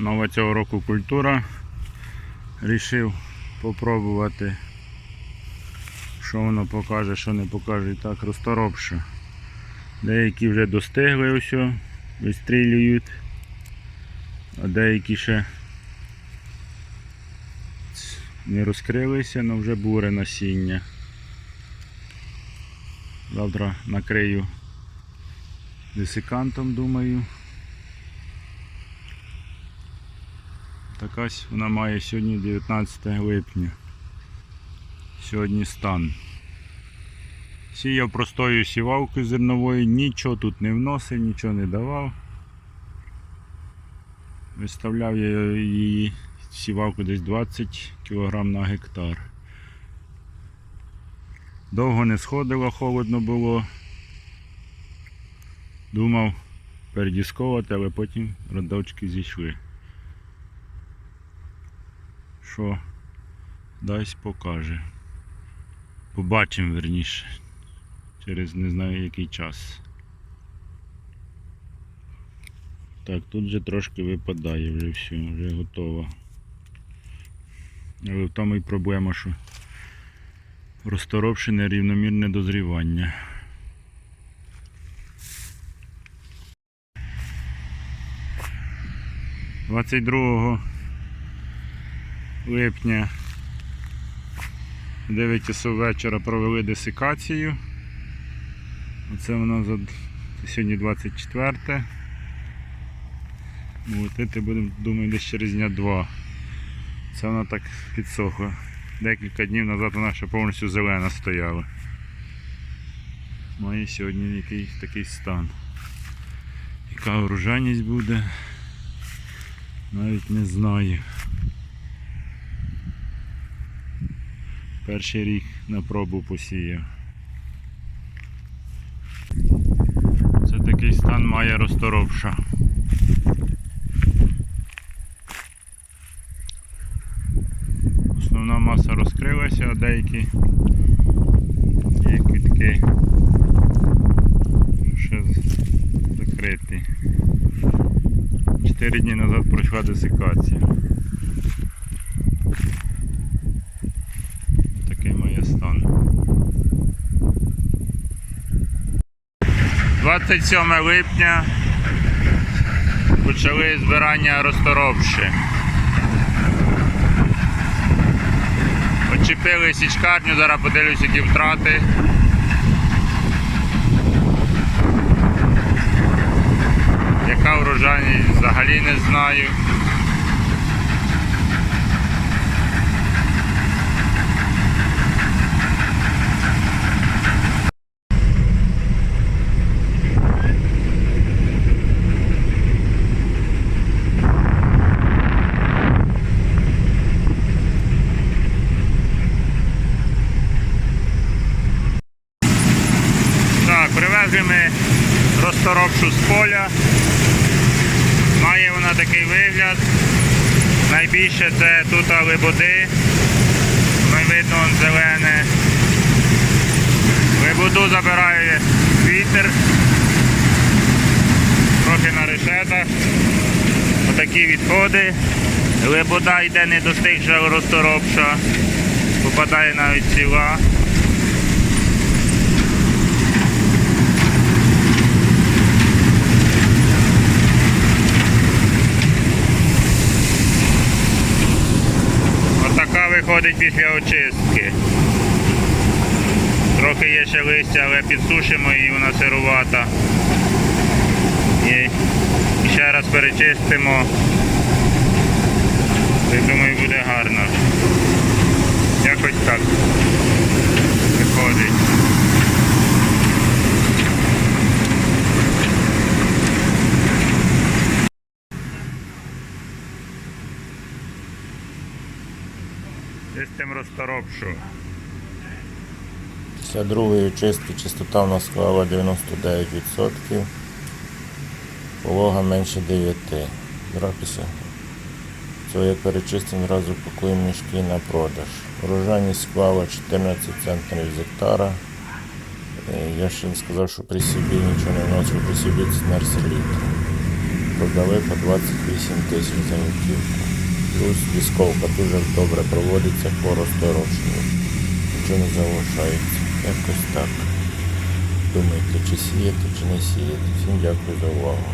Нова цього року культура. Рішив попробувати. Що воно покаже, що не покаже. Так, розторопша. Деякі вже достигли ось, вистрілюють, а деякі ще не розкрилися, але вже буре насіння. Завтра накрию десикантом, думаю. Такась вона має сьогодні 19 липня. Сьогодні стан. Сіяв простою сівалкою зерновою, нічого тут не вносив, нічого не давав. Виставляв я її сівалку десь 20 кг на гектар. Довго не сходило, холодно було. Думав передісковувати, але потім родочки зійшли. Що дасть покаже. Побачимо верніше. Через не знаю який час. Так, тут вже трошки випадає, вже все, вже готово. Але в тому і проблема, що розторопши нерівномірне дозрівання. Двадцять другого липня 9 часов вечора провели десикацію. Оце воно за сьогодні 24. Молотити будемо, думаю, десь через дня два. Це воно так підсохло. Декілька днів назад вона ще повністю зелена стояла. Має сьогодні якийсь такий стан. Яка урожайність буде, навіть не знаю. Перший рік на пробу посіяв. Це такий стан має розторопша. Основна маса розкрилася, а деякі є квітки ще закриті. Чотири дні назад пройшла десикація. Такий має стан. 27 липня почали збирання розторопши. Очепили січкарню, зараз подивлюсь, які втрати. Яка врожайність взагалі не знаю. Так, розторопшу з поля. Має вона такий вигляд. Найбільше це тут. Воно видно он зелене. Лебоду забирає вітер. Трохи на решетах. Отакі відходи. Лебода йде не достигша розторопша. Попадає навіть ціла. Виходить після очистки. Трохи є ще листя, але підсушимо її, вона сирувата. І ще раз перечистимо. Я думаю, буде гарно. Якось так виходить. Чистим розторопшу. Після другої очистки частота в нас склала 99%, волога менше 9. Зараз після цього як перечистимо, одразу пакуємо мішки на продаж. Урожайність склала 14 центнерів з гектара. Е, Я ще не сказав, що при собі нічого не вносив, при собі це літр. продали по 28 тисяч за мітівку. Плюс військовка дуже добре проводиться по розтороченню. Нічого не залишається. Якось так. Думайте, чи сіяти, чи не сіяти. Всім дякую за увагу.